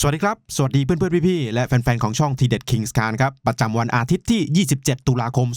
สวัสดีครับ สวัสดีเพื่อนๆ พี่ๆ และแฟน ๆ ของช่องทีเด็ดคิงส์การครับ ประจำวันอาทิตย์ที่ 27 ตุลาคม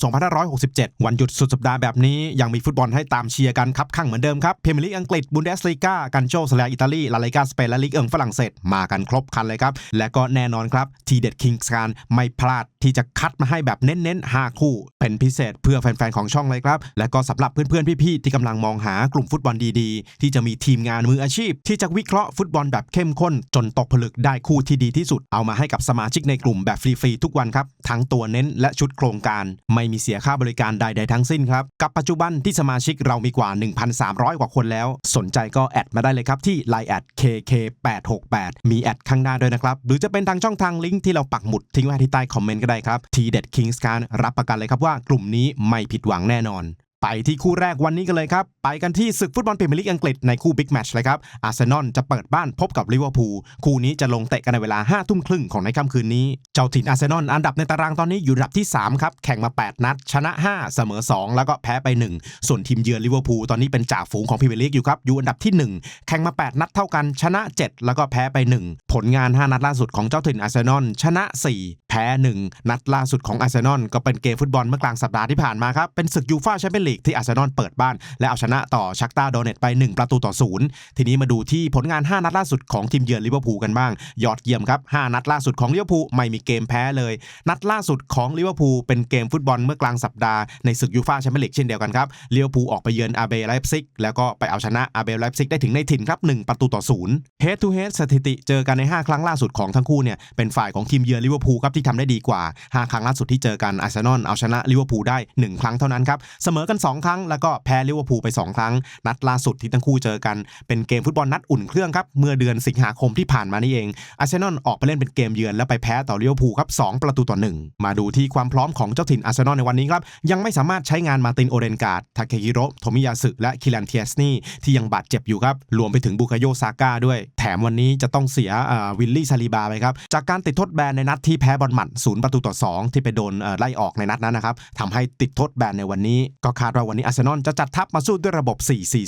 2567 วันหยุดสุดสัปดาห์แบบนี้ ยังมีฟุตบอลให้ตามเชียร์กันครับข้างเหมือนเดิมครับพรีเมลีกอังกฤษบุนเดสลีกากันโจสแลอิตาลี ลาลิกาสเปนและลีกเอิงฝรั่งเศสมากันครบคันเลยครับ และก็แน่นอนครับทีเด็ดคิงส์การไม่พลาดที่จะคัดมาให้แบบเน้นๆ 5 คู่ เป็นพิเศษเพื่อแฟนๆ ของช่องเลยครับ และก็สำหรับเพื่อนๆ พี่ๆ ที่กำลังมองหากลุ่มฟุตบอลดีๆ ที่จะมีทีมงานมืออาชีพ ที่จะวิเคราะห์ฟุตบอลแบบเข้มข้น จนตกผลึกได้คู่ที่ดีที่สุด เอามาให้กับสมาชิกในกลุ่มแบบฟรีๆ ทุกวันครับ ทั้งตัวเน้นและชุดโครงการ ไม่มีเสียค่าบริการใดๆ ทั้งสิ้นครับ กับปัจจุบันที่สมาชิกเรามีกว่า 1,300 กว่าคนแล้ว สนใจก็แอดมาได้เลยครับที่ Line แอด KK868 มีแอดข้างหน้าด้วยนะครับ หรือจะเป็นทางช่องทางลิงก์ที่เราปักหมุดทิ้งไว้ที่ใต้คอมเมนต์ก็ได้ครับทีเด็ด Kings การรับประกันเลยครับว่ากลุ่มนี้ไม่ผิดหวังแน่นอน ไปที่คู่แรกวันนี้กันเลยครับ ไปกันที่ศึกฟุตบอลพรีเมียร์ลีกอังกฤษในคู่บิ๊กแมตช์เลยครับอาร์เซนอลจะเปิดบ้านพบกับลิเวอร์พูลคู่นี้จะลงเตะกันในเวลา 5 ทุ่มครึ่งของในค่ำคืนนี้ เจ้าถิ่นอาร์เซนอลอันดับในตารางตอนนี้อยู่อันดับที่ 3 ครับ แข่งมา 8 นัด ชนะ 5 เสมอ 2 แล้วก็แพ้ไป 1 ส่วนทีมเยือนลิเวอร์พูลตอนนี้เป็นจ่าฝูงของพรีเมียร์ลีกอยู่ครับอยู่อันดับที่ 1 แข่งมา 8 นัดเท่ากัน ชนะ 7 แล้วก็แพ้ไป 1 ผลงาน 5 นัดล่าสุดของเจ้าถิ่นอาร์เซนอลชนะ 4 แพ้ 1 นัดล่าสุดของอาร์เซนอลก็เป็นเกมฟุตบอลเมื่อกลางสัปดาห์ที่ผ่านมาครับเป็นศึกยูฟ่าแชมเปี้ยนลีกที่อาร์เซนอลเปิดบ้าน และเอาชนะต่อชักตาโดเนตไป 1 ประตูต่อศูนย์ทีนี้มาดูที่ผลงาน 5 นัดล่าสุดของทีมเยือนลิเวอร์พูลกันบ้าง ยอดเยี่ยมครับ 5 นัดล่าสุดของลิเวอร์พูลไม่มีเกมแพ้เลย นัดล่าสุดของลิเวอร์พูลเป็นเกมฟุตบอลเมื่อกลางสัปดาห์ในศึกยูฟ่าแชมเปี้ยนลีกเช่นเดียวกันครับลิเวอร์พูลออกไปเยือนอาเบไลป์ซิกแล้วก็ไปเอาชนะอาเบไลป์ซิกได้ถึงในถิ่นครับ1ประตูต่อศูนย์เฮดทูเฮดสถิติเจอกันใน 5 ครั้งล่าสุดของทั้งคู่เนี่ยเป็นฝ่ายของทีมเยือนลิเวอร์พูลครับที่ทำได้ดีกว่า 5 ครั้งล่าสุดที่เจอกันอาร์เซนอลเอาชนะลิเวอร์พูลได้ 1 ครั้งเท่านั้นครับเสมอกัน2 ครั้ง แล้วก็แพ้ลิเวอร์พูลไป 2 ครั้ง นัดล่าสุดที่ทั้งคู่เจอกันเป็นเกมฟุตบอลนัดอุ่นเครื่องครับเมื่อเดือนสิงหาคมที่ผ่านมานี่เองอาร์เซนอลออกไปเล่นเป็นเกมเยือนแล้วไปแพ้ต่อลิเวอร์พูลครับ2ประตูต่อ 1 มาดูที่ความพร้อมของเจ้าถิ่นอาร์เซนอลในวันนี้ครับยังไม่สามารถใช้งานมาตินโอเดนการ์ดทาเคฮิโร่โทมิยาสึและคิลันเทียสนีที่ยังบาดเจ็บอยู่ครับรวมไปถึงบุคโยซาก้าด้วย แถมวันนี้จะต้องเสียวิลลี่ซาลีบาไปครับจากการติดโทษแบนในนัดที่แพ้บอลหมัดศูนย์ประตูต่อ 2 ที่ไปโดนไล่ออกในนัดนั้นนะครับทำให้ติดทษแบนในวันนี้ก็คาดว่าวันนี้อาร์เซนอลจะจัดทัพมาสู้ด้วยระบบ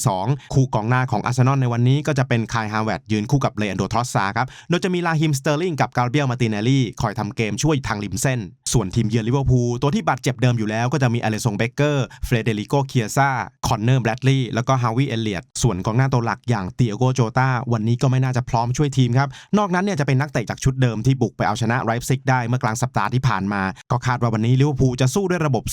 4-4-2 คู่กองหน้าของอาร์เซนอลในวันนี้ก็จะเป็นคายฮาวเวร์ดยืนคู่กับเลอันโดทรอสซาครับ โดยจะมีลาฮิมสเตอร์ลิงกับกาเบียลมาติเนลลี่คอยทำเกมช่วยทางริมเส้น ส่วนทีมเยือนลิเวอร์พูลตัวที่บาดเจ็บเดิมอยู่แล้วก็จะมีอเลซงเบเกอร์เฟรเดริโกเคียซ่าคอนเนอร์แบรดลีย์แล้วก็ฮาวิเอเลียตส่วนกองหน้าตัวหลักอย่างเตียโกโจตาวันนี้ก็ไม่น่าจะพร้อมช่วยทีมครับนอกนั้นเนี่ยจะเป็นนักเตะจากชุดเดิมที่บุกไปเอาชนะไรฟ์ซิกได้เมื่อกลางสัปดาห์ที่ผ่านมา ก็คาดว่าวันนี้ลิเวอร์พูลจะสู้ด้วยระบบ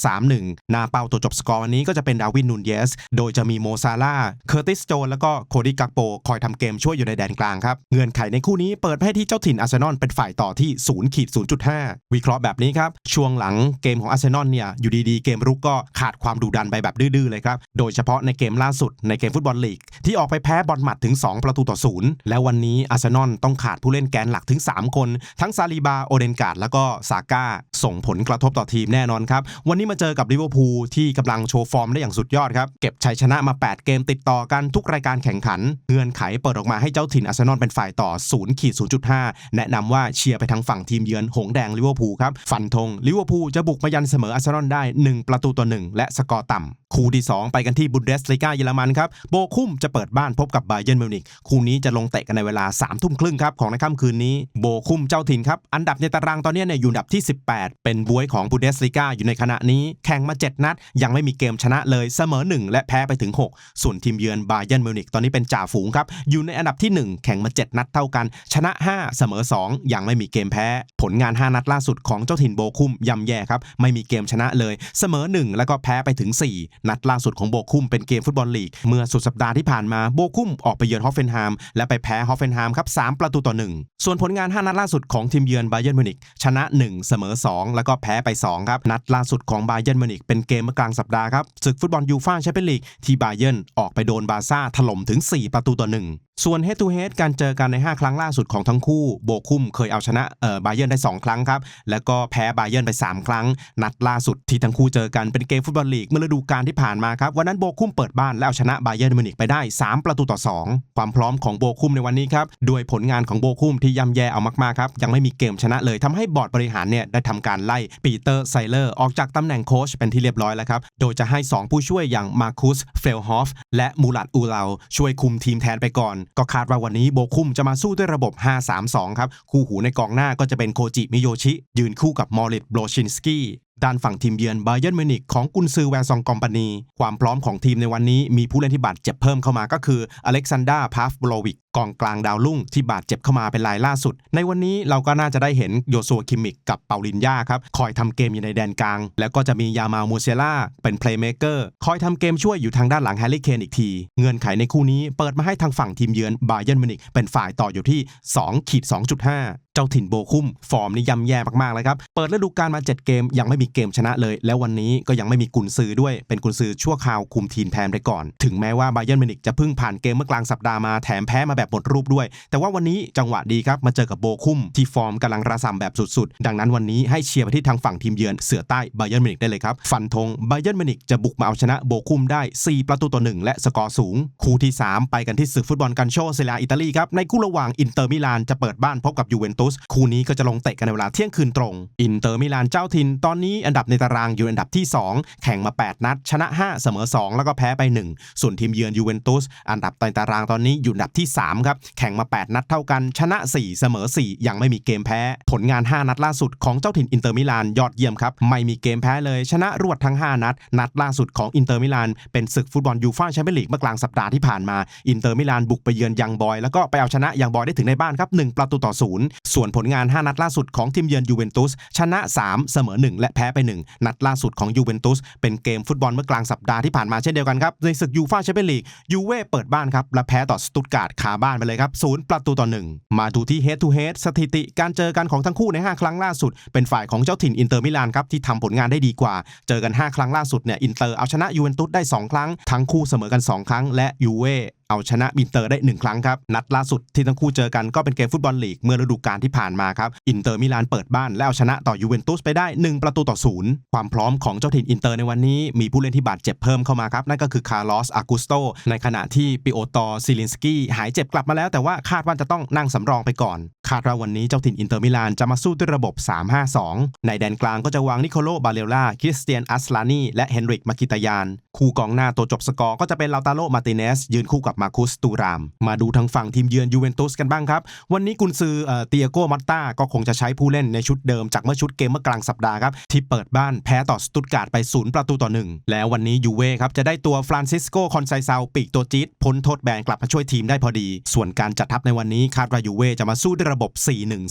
4-2-3-1 หน้าเป้าตัวจบสกอร์วันนี้ก็จะเป็นดาวินนูนเยส โดยจะมีโมซาลาเคอร์ติสโจนแล้วก็โคดิกักโปคอยทำเกมช่วยอยู่ในแดนกลางครับเงื่อนไขในคู่นี้เปิดให้ที่เจ้าถิ่นอาร์เซนอลเป็นฝ่ายต่อที่0ขีด0.5 วิเคราะห์แบบนี้ครับ ช่วงหลังเกมของอาร์เซนอลเนี่ยอยู่ดีๆ เกมรุกก็ขาดความดุดันไปแบบดื้อๆเลยครับ โดยเฉพาะในเกมล่าสุดในเกมฟุตบอลลีก ที่ออกไปแพ้บอลหมัดถึง 2 ประตูต่อศูนย์แล้ววันนี้อาร์เซนอลต้องขาดผู้เล่นแกนหลักถึง 3 คน ทั้งซาลีบาโอเดนการ์ดแล้วก็ซาก้าส่งผลกระทบต่อทีมแน่นอนครับ วันนี้มาเจอกับลิเวอร์พูลที่กำลังโชว์ฟอร์มได้อย่างสุดยอดครับ เก็บชัยชนะมา 8 เกมติดต่อกันทุกรายการแข่งขัน เงื่อนไขเปิดออกมาให้เจ้าถิ่นอาร์เซนอลเป็นฝ่ายต่อ0ขีด0.5 แนะนำว่าเชียร์ไปทางฝั่งทีมเยือนหงแดงลิเวอร์พูลครับ ฟันธงลิเวอร์พูลจะบุกมายันเสมออาร์เซนอลได้ 1 ประตูต่อ1และสกอร์ต่ำคู่ที่ 2 ไปกันที่บุนเดสลีกาเยอรมันครับ โบคุ้มจะเปิดบ้านพบกับไบเยิร์นมิวนิกคู่นี้จะลงเตะกันในเวลา3ามทุ่มครึ่งครับของในค่ำคืนนี้ โบคุ้มเจ้าถิ่นครับ อันดับในตารางตอนนี้เนี่ยอยู่อันดับที่ 18เป็นบวยของบุนเดสลีกาอยู่ในขณะนี้ แข่งมา 7 นัด ยังไม่มีเกมชนะเลยเสมอ 1 และแพ้ไปถึง 6 ส่วนทีมเยือนบาเยิร์นมิวนิกตอนนี้เป็นจ่าฝูงครับ อยู่ในอันดับที่ 1 แข่งมา 7 นัดเท่ากัน ชนะ 5 เสมอ 2 ยังไม่มีเกมแพ้ ผลงาน 5 นัดล่าสุดของเจ้าถิ่นโบคุมย่ำแย่ครับไม่มีเกมชนะเลย เสมอ 1 แล้วก็แพ้ไปถึง 4 นัดล่าสุดของโบคุมเป็นเกมฟุตบอลลีกเมื่อสุดสัปดาห์ที่ผ่านมาโบคุมออกไปเยือนฮอฟเฟนไฮม์และไปแพ้ฮอฟเฟนไฮม์ครับ3ประตูต่อ 1 ส่วนผลงาน 5 นัดล่าสุดของทีมเยือนบาเยิร์นมิวนิกชนะ 1 เสมอ 2แล้วก็แพ้ไป 2 ครับ นัดล่าสุดของบาเยิร์นมิวนิกเป็นเกมเมื่อกลางสัปดาห์ครับศึกฟุตบอลยูฟ่าแชมเปี้ยนลีกที่บาเยิร์นออกไปโดนบาซ่าถล่มถึง 4 ประตูต่อ1ส่วน head to head การเจอกันใน 5 ครั้งล่าสุดของทั้งคู่ โบคุมเคยเอาชนะเอ่อบาเยิร์นได้ 2 ครั้งครับ แล้วก็แพ้บาเยิร์นไป 3 ครั้ง นัดล่าสุดที่ทั้งคู่เจอกันเป็นเกมฟุตบอลลีกเมื่อฤดูกาลที่ผ่านมาครับ วันนั้นโบคุมเปิดบ้านและเอาชนะบาเยิร์นมิวนิกไปได้ 3 ประตูต่อ 2 ความพร้อมของโบคุมในวันนี้ครับ ด้วยผลงานของโบคุมที่ย่ำแย่เอามากๆครับ ยังไม่มีเกมชนะเลยทำให้บอร์ดบริหารเนี่ยได้ทำการไล่ปีเตอร์ไซเลอร์ออกจากตำแหน่งโค้ชเป็นที่เรียบร้อยแล้วครับ โดยจะให้ 2 ผู้ช่วยอย่างมาคุสเฟลฮอฟและมูลัดอูเลาช่วยคุมทีมแทนไปก่อนก็คาดว่าวันนี้โบคุมจะมาสู้ด้วยระบบ 5-3-2 ครับ คู่หูในกองหน้าก็จะเป็นโคจิมิโยชิ ยืนคู่กับมอริตโบลชินสกี้ ด้านฝั่งทีมเยือนบาเยิร์นมิวนิกของกุนซือแวร์ซองกอมปานี ความพร้อมของทีมในวันนี้มีผู้เล่นที่บาดเจ็บเพิ่มเข้ามาก็คืออเล็กซานดราพาฟโบโลวิกกองกลางดาวรุ่งที่บาดเจ็บเข้ามาเป็นรายล่าสุด ในวันนี้เราก็น่าจะได้เห็นโยซัวคิมิกกับเปาลินยาครับ คอยทำเกมอยู่ในแดนกลาง แล้วก็จะมียามามูเซล่าเป็นเพลย์เมเกอร์คอยทำเกมช่วยอยู่ทางด้านหลังแฮร์รี่เคนอีกที เงื่อนไขในคู่นี้เปิดมาให้ทางฝั่งทีมเยือนบาเยิร์นมิวนิกเป็นฝ่ายต่ออยู่ที่2ขีด2.5 เจ้าถิ่นโบคุมฟอร์มนี่ย่ำแย่มากๆเลยครับ เปิดฤดูกาลมา 7 เกมยังไม่มีเกมชนะเลย แล้ววันนี้ก็ยังไม่มีกุนซือด้วย เป็นกุนซือชั่วคราวคุมทีมแทนไปก่อน ถึงแม้ว่าไบเยิร์นมินิกจะเพิ่งผ่านเกมเมื่อกลางสัปดาห์มาแถมแพ้มาแบบหมดรูปด้วย แต่ว่าวันนี้จังหวะดีครับมาเจอกับโบคุมที่ฟอร์มกำลังระส่ำแบบสุดๆ ดังนั้นวันนี้ให้เชียร์ไปที่ทางฝั่งทีมเยือนเสือใต้ไบเยิร์นมินิกได้เลยครับฟันธงไบเยิร์นมินิกจะบุกมาเอาชนะโบคุมได้ 4 ประตูต่อ1และสกอร์สูง คู่ที่ 3 ไปกันที่ศึกฟุตบอลกันโชเซเลียอิตาลีครับในคู่ระหว่างอินเตอร์มิลานจะเปิดบ้านพบกับยูเวนตุสคู่นี้ก็จะลงเตะกันในเวลาเที่ยงคืนตรง อินเตอร์มิลานเจ้าถิ่นตอนนี้อันดับในตารางอยู่อันดับที่ 2 แข่งมา 8 นัด ชนะ 5 เสมอ 2 แล้วก็แพ้ไป 1 ส่วนทีมเยือนยูเวนตุสอันดับในตารางตอนนี้อยู่อันดับที่ 3 ครับแข่งมา 8 นัดเท่ากัน ชนะ 4 เสมอ 4 ยังไม่มีเกมแพ้ ผลงาน 5 นัดล่าสุดของเจ้าถิ่นอินเตอร์มิลานยอดเยี่ยมครับไม่มีเกมแพ้เลยชนะรวดทั้ง 5 นัด นัดล่าสุดของอินเตอร์มิลานเป็นศึกฟุตบอลยูฟ่าแชมเปี้ยนลีกเมื่อกลางสัปดาห์ที่ผ่านมาอินเตอร์มิลานบุกไปเยือนยังบอย แล้วก็ไปเอาชนะยังบอยได้ถึงในบ้านครับ1ประตูต่อศูนย์ส่วนผลงาน 5 นัดล่าสุดของทีมเยือนยูเวนตุสชนะ 3 เสมอ 1 และแพ้ไป 1 นัดล่าสุดของยูเวนตุสเป็นเกมฟุตบอลเมื่อกลางสัปดาห์ที่ผ่านมาเช่นเดียวกันครับในศึกยูฟ่าแชมเปี้ยนลีกยูเว่เปิดบ้านครับและแพ้ต่อสตุตการ์ดคาบ้านไปเลยครับศูนย์ประตูต่อหนึ่งมาดูที่ head to head สถิติการเจอกันของทั้งคู่ใน 5 ครั้งล่าสุด เป็นฝ่ายของเจ้าถิ่นอินเตอร์มิลานครับที่ทำผลงานได้ดีกว่า เจอกัน 5 ครั้งล่าสุดเนี่ยอินเตอร์เอาชนะยูเวนตุสได้ 2 ครั้งทั้งคู่เสมอกัน 2 ครั้งและยูเว่เอาชนะอินเตอร์ได้ 1 ครั้งครับ นัดล่าสุดที่ทั้งคู่เจอกันก็เป็นเกมฟุตบอลลีกเมื่อฤดูกาลที่ผ่านมาครับ อินเตอร์มิลานเปิดบ้านและเอาชนะต่อยูเวนตุสไปได้ 1 ประตูต่อศูนย์ความพร้อมของเจ้าถิ่นอินเตอร์ในวันนี้มีผู้เล่นที่บาดเจ็บเพิ่มเข้ามาครับ นั่นก็คือคาร์ลอสอากุสโตในขณะที่ปิโอตอซิลินสกี้หายเจ็บกลับมาแล้ว แต่ว่าคาดว่าจะต้องนั่งสำรองไปก่อน คาดว่าวันนี้เจ้าถิ่นอินเตอร์มิลานจะมาสู้ด้วยระบบ 3-5-2 ในแดนกลางก็จะวางนิโคโล บาเลล่า คริสเตียน อัสลานี และเฮนริก มากิตายาน คู่กองหน้าตัวจบสกอร์ก็จะเป็นลาตาโล มาติเนส ยืนคู่กับมาคุส ตูราม มาดูทางฝั่งทีมเยือนยูเวนตุสกันบ้างครับ วันนี้กุนซือเอ่อเตียโกมัตตาก็คงจะใช้ผู้เล่นในชุดเดิมจากเมื่อชุดเกมเมื่อกลางสัปดาห์ครับที่เปิดบ้านแพ้ต่อสตุตการ์ดไปศูนย์ประตูต่อหนึ่งแล้ววันนี้ยูเว่ครับจะได้ตัวฟรานซิสโกคอนไซซาปีกตัวจี๊ดพ้นโทษแบนกลับมาช่วยทีมได้พอดี ส่วนการจัดทัพในวันนี้คาดว่ายูเว่จะมาสู้ด้วยระบบ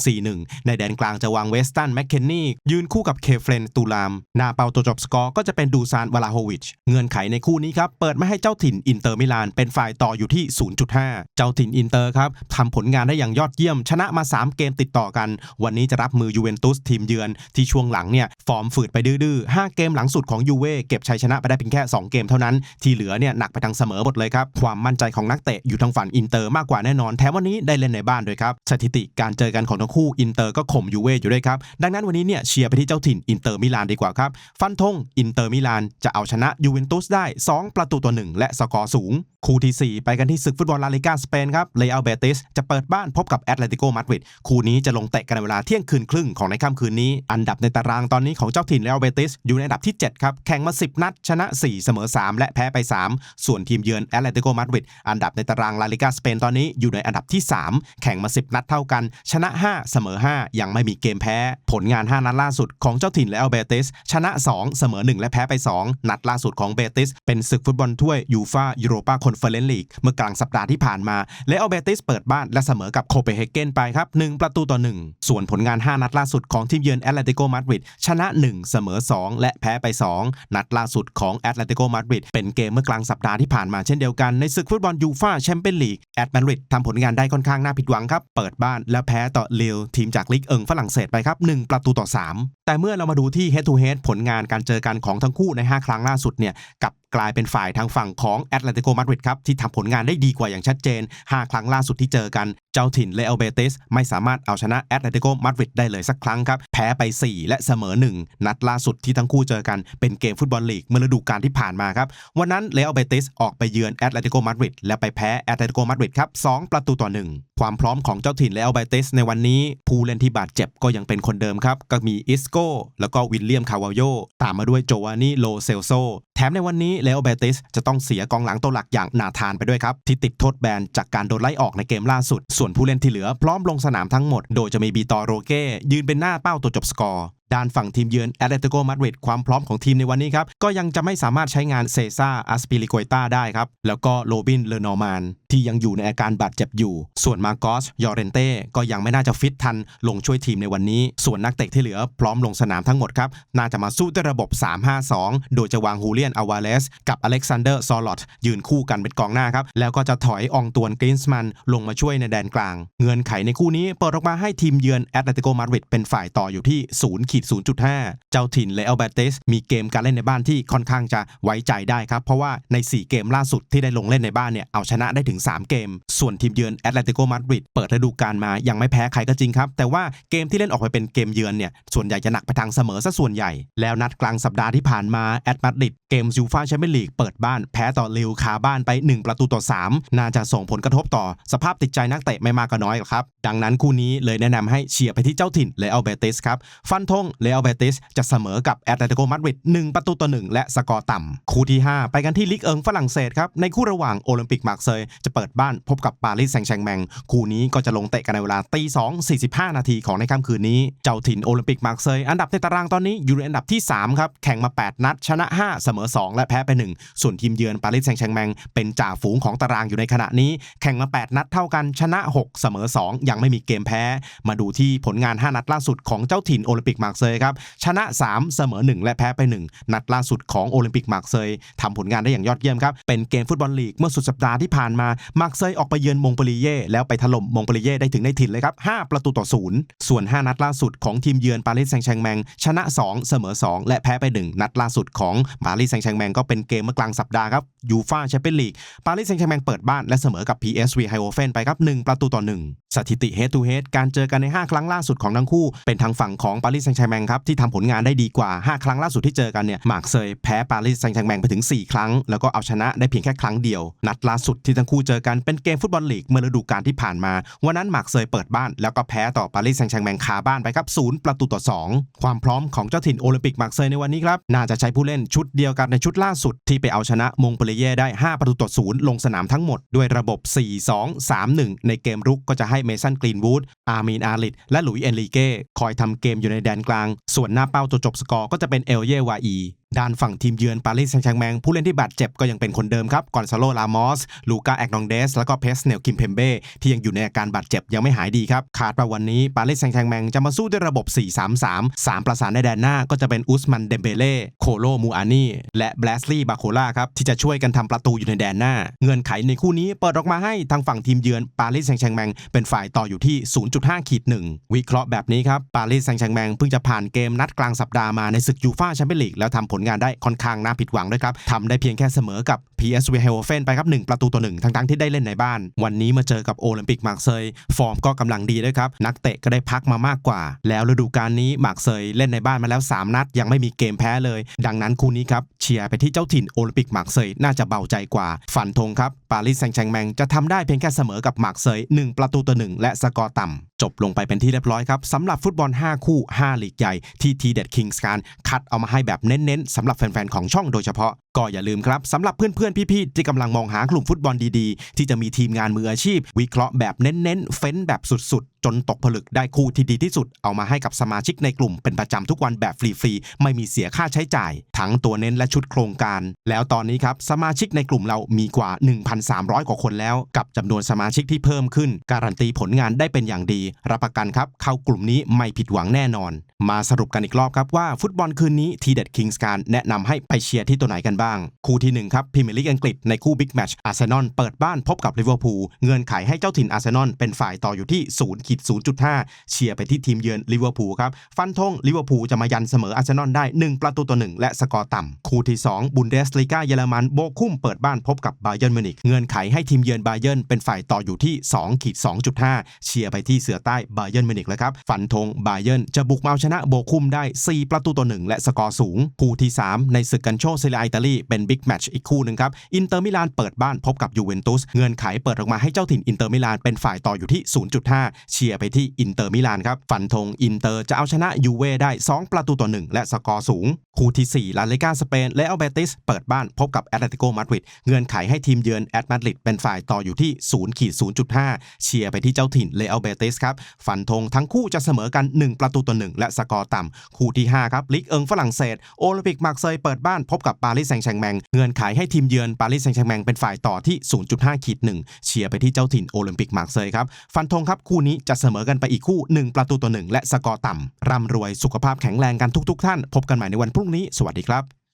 4-1-4-1 ในแดนกลางจะวางเวสตันแมคเคนนี่ยืนคู่กับเคเฟรนตูลาม หน้าเป้าตัวจบสกอร์ก็จะเป็นดูซานวลาโฮวิช เงื่อนไขในคู่นี้ครับ เปิดไมาให้เจ้าถิ่นอินเตอร์มิลานเป็นฝ่ายต่ออยู่ที่ 0.5 เจ้าถิ่นอินเตอร์ครับทำผลงานได้อย่างยอดเยี่ยม ชนะมา 3 เกมติดต่อกัน วันนี้จะรับมือยูเวนตุสทีมเยือนที่ช่วงหลังเนี่ยฟอร์มฝืดไปดื้อๆ5เกมหลังสุดของยูเว่เก็บชัยชนะไปได้เพียงแค่ 2 เกมเท่านั้น ที่เหลือเนี่ยหนักไปทางเสมอหมดเลยครับความมั่นใจของนักเตะอยู่ทางฝั่งอินเตอร์มากกว่าแน่นอนแถมวันนี้ได้เล่นในบ้านด้วยครับสถิติการเจอกันของทั้งคู่อินเตอร์ก็ข่มยูเว่อยู่ด้วยครับ ดังนั้นวันนี้เนี่ยเชียร์ไปที่เจ้าถิ่นอินเตอร์มิลานดีกว่าครับ ฟันธงอินเตอร์มิลานจะเอาชนะยูเวนตุสได้ 2 ประตูต่อ1และสกอร์สูง คู่ทีสี่ 4 ไปกันที่ศึกฟุตบอลลาลิกาสเปนครับเลอัลเบติสจะเปิดบ้านพบกับแอตเลติโกมาดริดคู่นี้จะลงเตะกันในเวลาเที่ยงคืนครึ่งของในค่ำคืนนี้ อันดับในตารางตอนนี้ของเจ้าถิ่นเลอัลเบติสอยู่ในอันดับที่7ครับแข่งมา 10 นัด ชนะ 4 เสมอ 3 และแพ้ไป 3 ส่วนทีมเยือนแอตเลติโกมาดริดอันดับในตารางลาลิกาสเปนตอนนี้อยู่ในอันดับที่ 3 แข่งมา 10 นัดเท่ากันชนะ 5 เสมอ 5 ยังไม่มีเกมแพ้ ผลงาน 5 นัดล่าสุดของเจ้าถิ่นเละอัลเบติส ชนะ 2 เสมอ 1 และแพ้ไป 2 นัดล่าสุดของเบติส เป็นศึกฟุตบอลถ้วยยูฟายูโรปาคอนเฟอเรนซ์ลีกเมื่อกลางสัปดาห์ที่ผ่านมา และเอาเบติสเปิดบ้านและเสมอกับโคเปนเฮเกนไปครับ 1 ประตูต่อ 1 ส่วนผลงาน 5 นัดล่าสุดของทีมเยือนแอตเลติโกมาดริดชนะ 1 เสมอ 2 และแพ้ไป 2 นัดล่าสุดของแอตเลติโกมาดริดเป็นเกมเมื่อกลางสัปดาห์ที่ผ่านมาเช่นเดียวกันในศึกฟุตบอลยูฟาแชมเปี้ยนลีกแอตมาดริดทำผลงานได้ค่อนข้างน่าผิดหวังครับเปิดบ้านและแพ้ต่อเลวทีมจากลิกเอิงฝรั่งเศสไปครับ 1 ประตูต่อ 3 แต่เมื่อเรามาดูที่ head to head ผลงานการเจอกันของทั้งคู่ใน 5 ครั้งล่าสุดเนี่ยกับ กลายเป็นฝ่ายทางฝั่งของแอตเลติโกมาดริดครับที่ทำผลงานได้ดีกว่าอย่างชัดเจน 5 ครั้งล่าสุดที่เจอกัน เจ้าถิ่นเลอัลเบติสไม่สามารถเอาชนะแอตเลติโกมาดริดได้เลยสักครั้งครับ แพ้ไป 4 และเสมอ 1 นัดล่าสุดที่ทั้งคู่เจอกันเป็นเกมฟุตบอลลีกเมื่อฤดูกาลที่ผ่านมาครับ วันนั้นเลอัลเบติสออกไปเยือนแอตเลติโกมาดริดและไปแพ้แอตเลติโกมาดริดครับ2ประตูต่อ 1ความพร้อมของเจ้าถิ่นและอัลเบติสในวันนี้ ผู้เล่นที่บาดเจ็บก็ยังเป็นคนเดิมครับ ก็มีอิสโก้แล้วก็วิลเลียมคาวาโยตามมาด้วยโจวานี่โลเซลโซ แถมในวันนี้เลโอเบติสจะต้องเสียกองหลังตัวหลักอย่างนาธานไปด้วยครับที่ติดโทษแบนจากการโดนไล่ออกในเกมล่าสุด ส่วนผู้เล่นที่เหลือพร้อมลงสนามทั้งหมด โดยจะมีบีตอโรเก้ยืนเป็นหน้าเป้าตัวจบสกอร์ด้านฝั่งทีมเยือนแอตเลติโกมาดริดความพร้อมของทีมในวันนี้ครับก็ยังจะไม่สามารถใช้งานเซซ่าอัสปิลิโกตาได้ครับ แล้วก็โรบินเลนอร์มานที่ยังอยู่ในอาการบาดเจ็บอยู่ ส่วนมาโกสยอเรนเต้ก็ยังไม่น่าจะฟิตทันลงช่วยทีมในวันนี้ ส่วนนักเตะที่เหลือพร้อมลงสนามทั้งหมดครับ น่าจะมาสู้ด้วยระบบ 3-5-2 โดยจะวางฮูเลียนอาวาเลสกับอเล็กซานเดอร์ซอลลอตยืนคู่กันเป็นกองหน้าครับ แล้วก็จะถอยอองตวนกรีนส์มันลงมาช่วยในแดนกลาง เงื่อนไขในคู่นี้เปิดออกมาให้ทีมเยือนแอตเลติโกมาดริดเป็นฝ่ายต่ออยู่ที่0ขีด0.5 เจ้าถิ่นเลอัลเบตสมีเกมการเล่นในบ้านที่ค่อนข้างจะไว้ใจได้ครับ เพราะว่าใน 4 เกมล่าสุดที่ได้ลงเล่นในบ้านเนี่ย เอาชนะได้ถึง 3 เกม ส่วนทีมเยือนแอตเลติโกมาดริดเปิดฤดูกาลมายังไม่แพ้ใครก็จริงครับ แต่ว่าเกมที่เล่นออกไปเป็นเกมเยือนเนี่ยส่วนใหญ่จะหนักไปทางเสมอซะส่วนใหญ่ แล้วนัดกลางสัปดาห์ที่ผ่านมาแอตมาดริดเกมยูฟ่าแชมเปี้ยนลีกเปิดบ้านแพ้ต่อลิวคาบ้านไป 1 ประตูต่อ 3 น่าจะส่งผลกระทบต่อสภาพติดใจนักเตะไม่มากก็น้อยครับดังนั้นคู่นี้เลยแนะนำให้เชียร์ไปที่เจ้าถิ่นเลอัลเบตสครับฟันธงเลอัลเบติสจะเสมอกับแอตเลติโกมาดริด1ประตูต่อ1และสกอร์ต่ำ คู่ที่ 5 ไปกันที่ลีกเอิงฝรั่งเศสครับ ในคู่ระหว่างโอลิมปิกมาร์เซย์จะเปิดบ้านพบกับปารีสแซงต์แชร์แมง คู่นี้ก็จะลงเตะกันในเวลาตี2 45นาทีของในค่ำคืนนี้ เจ้าถิ่นโอลิมปิกมาร์เซย์อันดับในตารางตอนนี้อยู่ในอันดับที่3ครับแข่งมา 8 นัด ชนะ 5 เสมอ 2 และแพ้ไป 1 ส่วนทีมเยือนปารีสแซงต์แชร์แมงเป็นจ่าฝูงของตารางอยู่ในขณะนี้ แข่งมา 8 นัดเท่ากันชนะ 6 เสมอ 2 ยังไม่มีเกมแพ้ มาดูที่ผลงาน 5 นัดล่าสุดของเจ้าถิ่นโอลิมปิกมารเซยครับชนะ 3 เสมอ 1 และแพ้ไป 1 นัดล่าสุดของโอลิมปิกมาร์เซย์ทำผลงานได้อย่างยอดเยี่ยมครับ เป็นเกมฟุตบอลลีกเมื่อสุดสัปดาห์ที่ผ่านมามาร์เซย์ออกไปเยือนมงปรีเย่แล้วไปถล่มมงปรีเย่ได้ถึงในถิ่นเลยครับ5ประตูต่อ0ส่วน 5 นัดล่าสุดของทีมเยือนปารีสแซงต์แชร์แมงชนะ 2 เสมอ 2 และแพ้ไป 1 นัดล่าสุดของปารีสแซงต์แชร์แมงก็เป็นเกมเมื่อกลางสัปดาห์ครับยูฟ่าแชมเปี้ยนลีกปารีสแซงต์แชร์แมงเปิดบ้านและเสมอกับ PSV ไฮโอเฟนไปครับ1ประตูต่อ 1 สถิติ head to head การเจอกันใน 5 ครั้งล่าสุดของทั้งคู่เป็นทางฝั่งของปารีสแซงต์แชร์แมงครับที่ทำผลงานได้ดีกว่า 5 ครั้งล่าสุดที่เจอกันเนี่ยมาร์กเซยแพ้ปารีสแซงต์แชร์แมงไปถึง 4 ครั้ง แล้วก็เอาชนะได้เพียงแค่ครั้งเดียว นัดล่าสุดที่ทั้งคู่เจอกันเป็นเกมฟุตบอลลีกเมื่อฤดูกาลที่ผ่านมาวันนั้นมาร์กเซยเปิดบ้านแล้วก็แพ้ต่อปารีสแซงต์แชร์แมงคาบ้านไปครับ0ประตูต่อ 2 ความพร้อมของเจ้าถิ่นโอลิมปิกมาร์กเซยในวันนี้ครับน่าจะใช้ผู้เล่นชุดเดียวกันในชุดล่าสุดที่ไปเอาชนะมงเปรีเย่ได้ 5 ประตูต่อ0ลงสนามทั้งหมดด้วยระบบ 4-2-3-1 ในเกมรุกก็จะให้เมสันกรีนวูดอาร์มีนอาริดและหลุยเอนริเก้คอยทำเกมอยู่ในแดนกลาง vàng. ส่วนหน้าเป้าตัวจบสกอร์ก็จะเป็นเอลเยวาอีด้านฝั่งทีมเยือนปารีสแซงต์แชร์แมงผู้เล่นที่บาดเจ็บก็ยังเป็นคนเดิมครับกอนซาโลลามอส ลูกาแอกนองเดส แล้วก็เพสเนลคิมเพมเบ้ที่ยังอยู่ในอาการบาดเจ็บยังไม่หายดีครับคาดว่าวันนี้ปารีสแซงต์แชร์แมงจะมาสู้ด้วยระบบ 4-3-3 3 ประสานในแดนหน้าก็จะเป็นอุสมันเดมเบเล่โคโลมูอานีและแบลสลีย์บาโคล่าครับที่จะช่วยกันทำประตูอยู่ในแดนหน้า เงื่อนไขในคู่นี้เปิดออกมาให้ทางฝั่งทีมเยือนปารีสแซงต์แชร์แมงเป็นฝ่ายต่ออยู่ที่ 0.5ขีด1วิเคราะห์แบบนี้ครับปารีสแซงต์แชร์แมงเพิ่งจะผ่านเกมนัดกลางสัปดาห์มาในศึกยูฟ่าแชมเปี้ยนลีกแล้วทำผลงานได้ค่อนข้างน่าผิดหวังด้วยครับทำได้เพียงแค่เสมอกับ PSV h e l f e n ไปครับ1ประตูต่อ1ทั้งๆที่ได้เล่นในบ้าน วันนี้มาเจอกับโอลิมปิกมาร์เซยฟอร์มก็กำลังดีด้วยครับนักเตะก็ได้พักมามากกว่า แล้วฤดูกาลนี้มาร์เซยเล่นในบ้านมาแล้ว 3 นัด ยังไม่มีเกมแพ้เลย ดังนั้นคู่นี้ครับเชียร์ไปที่เจ้าถิ่นโอลิมปิกมาร์เซยน่าจะเบาใจกว่า ฝันธงครับปารีสแซงต์แชร์แมงจะทำได้เพียงแค่เสมอกับมาร์เซย1ประตูต่อ1และสกอร์ต่ำจบลงไปเป็นที่เรียบร้อยครับสำหรับฟุตบอล 5 คู่ 5 ลีกใหญ่ที่ทีเด็ดคิงส์การคัดเอามาให้แบบเน้นๆสำหรับแฟนๆของช่องโดยเฉพาะ ก็อย่าลืมครับสำหรับเพื่อนๆ พี่ๆ ที่กำลังมองหากลุ่มฟุตบอลดีๆ ที่จะมีทีมงานมืออาชีพ วิเคราะห์แบบเน้นๆ เฟ้นแบบสุดๆ จนตกผลึกได้คู่ที่ดีที่สุด เอามาให้กับสมาชิกในกลุ่มเป็นประจำทุกวันแบบฟรีๆ ไม่มีเสียค่าใช้จ่าย ทั้งตัวเน้นและชุดโครงการ แล้วตอนนี้ครับสมาชิกในกลุ่มเรามีกว่า 1,300 กว่าคนแล้ว กับจำนวนสมาชิกที่เพิ่มขึ้น การันตีผลงานได้เป็นอย่างดี รับประกันครับเข้ากลุ่มนี้ไม่ผิดหวังแน่นอน มาสรุปกันอีกรอบครับว่าฟุตบอลคืนนี้ทีเด็ดคิงส์การแนะนำให้ไปเชียร์ที่ตัวไหนกันบ้างคู่ที่หนึ่งครับพรีเมียร์ลีกอังกฤษในคู่บิ๊กแมตช์อาร์เซนอลเปิดบ้านพบกับลิเวอร์พูลเงื่อนไขให้เจ้าถิ่นอาร์เซนอลเป็นฝ่ายต่ออยู่ที่0ขีด0.5เชียร์ไปที่ทีมเยือนลิเวอร์พูลครับฟันธงลิเวอร์พูลจะมายันเสมออาร์เซนอลได้ 1 ประตูต่อ1และสกอร์ต่ำคู่ที่ 2 บุนเดสลีกาเยอรมันโบคุ้มเปิดบ้านพบกับบาเยิร์นมิวนิกเงื่อนไขให้ทีมเยือนบาเยิร์นเป็นฝ่ายต่ออยู่ที่2ขีด2.5 เชียร์ไปที่เสือใต้บาเยิร์นมิวนิกแล้วครับฟันธงบาเยิร์นจะบุกมาเอาชนะโบคุมได้ 4 ประตูต่อ1และสกอร์สูง คู่ที่ 3 ในศึกกันโชเซเลียอิตาลีเป็นบิ๊กแมตช์อีกคู่หนึ่งครับอินเตอร์มิลานเปิดบ้านพบกับยูเวนตุสเงื่อนไขเปิดออกมาให้เจ้าถิ่นอินเตอร์มิลานเป็นฝ่ายต่ออยู่ที่ 0.5 เชียร์ไปที่อินเตอร์มิลานครับฟันธงอินเตอร์จะเอาชนะยูเว่ได้ 2 ประตูต่อ 1 และสกอร์สูง คู่ที่ 4 ลาลิกาสเปนและอัลเบติสเปิดบ้านพบกับแอตเลติโกมาดริดเงื่อนไขให้ทีมเยือนแอตมาดริดเป็นฝ่ายต่ออยู่ที่0ขีด0.5 เชียร์ไปที่เจ้าถิ่นเลอัลเบติสครับฟันธงทั้งคู่จะเสมอกัน 1 ประตูต่อ 1 และสกอร์ต่ำคู่ที่5ครับลิกเอิงฝรั่งเศสโอลิมปิกมาร์เซยเปิดบ้านพบกับปารีสแซงแชงแมงเงื่อนไขให้ทีมเยือนปารีสแซงต์แชงแมงเป็นฝ่ายต่อที่ 0.5ขีดหนึ่งเชียร์ไปที่เจ้าถิ่นโอลิมปิกมาร์เซยครับ ฟันธงครับคู่นี้จะเสมอกันไปอีกคู่ 1 ประตูต่อหนึ่งและสกอร์ต่ำร่ำรวยสุขภาพแข็งแรงกันทุกๆ ท่าน พบกันใหม่ในวันพรุ่งนี้สวัสดีครับ